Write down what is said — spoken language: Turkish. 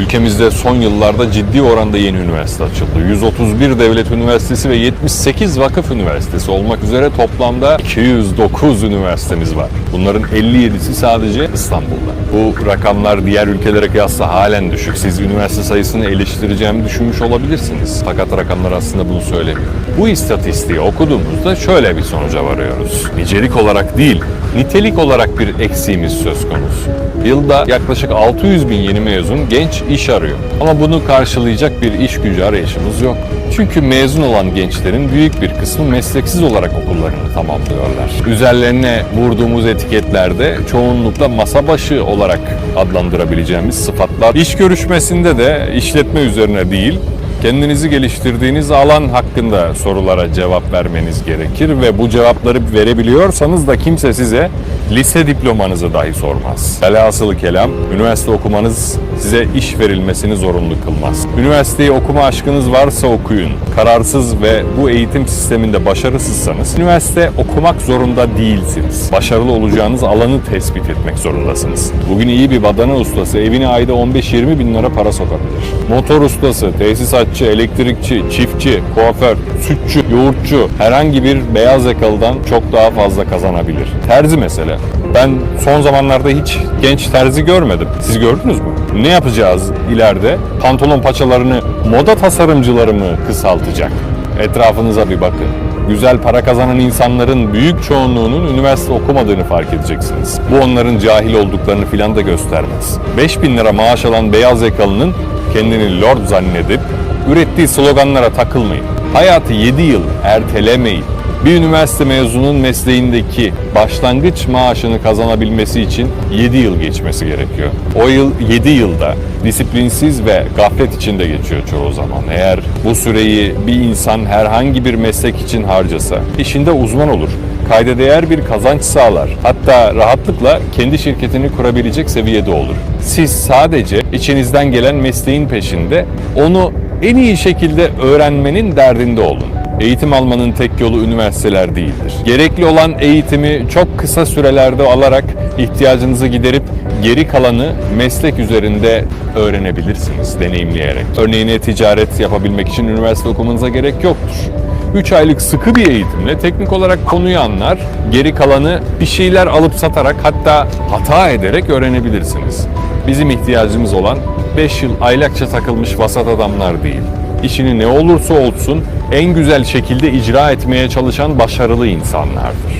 Ülkemizde son yıllarda ciddi oranda yeni üniversite açıldı. 131 devlet üniversitesi ve 78 vakıf üniversitesi olmak üzere toplamda 209 üniversitemiz var. Bunların 57'si sadece İstanbul'da. Bu rakamlar diğer ülkelere kıyasla halen düşük. Siz üniversite sayısını eleştireceğimi düşünmüş olabilirsiniz. Fakat rakamlar aslında bunu söylemiyor. Bu istatistiği okuduğumuzda şöyle bir sonuca varıyoruz. Nicelik olarak değil, nitelik olarak bir eksiğimiz söz konusu. Yılda yaklaşık 600 bin yeni mezun genç iş arıyor. Ama bunu karşılayacak bir iş gücü arayışımız yok. Çünkü mezun olan gençlerin büyük bir kısmı mesleksiz olarak okullarını tamamlıyorlar. Üzerlerine vurduğumuz etiketlerde çoğunlukla masa başı olarak adlandırabileceğimiz sıfatlar. İş görüşmesinde de işletme üzerine değil, Kendinizi geliştirdiğiniz alan hakkında sorulara cevap vermeniz gerekir ve bu cevapları verebiliyorsanız da kimse size lise diplomanızı dahi sormaz. Velhasılı kelam, üniversite okumanız size iş verilmesini zorunlu kılmaz. Üniversiteyi okuma aşkınız varsa okuyun. Kararsız ve bu eğitim sisteminde başarısızsanız üniversite okumak zorunda değilsiniz. Başarılı olacağınız alanı tespit etmek zorundasınız. Bugün iyi bir badana ustası evine ayda 15-20 bin lira para sokabilir. Motor ustası, tesisatçı, elektrikçi, çiftçi, kuaför, sütçü, yoğurtçu herhangi bir beyaz yakalıdan çok daha fazla kazanabilir. Terzi mesela. Ben son zamanlarda hiç genç terzi görmedim. Siz gördünüz mü? Ne yapacağız ileride? Pantolon paçalarını moda tasarımcıları mı kısaltacak? Etrafınıza bir bakın. Güzel para kazanan insanların büyük çoğunluğunun üniversite okumadığını fark edeceksiniz. Bu onların cahil olduklarını filan da göstermez. 5000 lira maaş alan beyaz yakalının kendini lord zannedip ürettiği sloganlara takılmayın. Hayatı 7 yıl ertelemeyin. Bir üniversite mezunun mesleğindeki başlangıç maaşını kazanabilmesi için 7 yıl geçmesi gerekiyor. O yıl 7 yılda disiplinsiz ve gaflet içinde geçiyor çoğu zaman. Eğer bu süreyi bir insan herhangi bir meslek için harcasa işinde uzman olur kayda değer bir kazanç sağlar. Hatta rahatlıkla kendi şirketini kurabilecek seviyede olur. Siz sadece içinizden gelen mesleğin peşinde onu en iyi şekilde öğrenmenin derdinde olun. Eğitim almanın tek yolu üniversiteler değildir. Gerekli olan eğitimi çok kısa sürelerde alarak ihtiyacınızı giderip geri kalanı meslek üzerinde öğrenebilirsiniz deneyimleyerek. Örneğin ticaret yapabilmek için üniversite okumanıza gerek yoktur. 3 aylık sıkı bir eğitimle teknik olarak konuyu anlar, geri kalanı bir şeyler alıp satarak hatta hata ederek öğrenebilirsiniz. Bizim ihtiyacımız olan 5 yıl aylakça takılmış vasat adamlar değil. İşini ne olursa olsun en güzel şekilde icra etmeye çalışan başarılı insanlardır.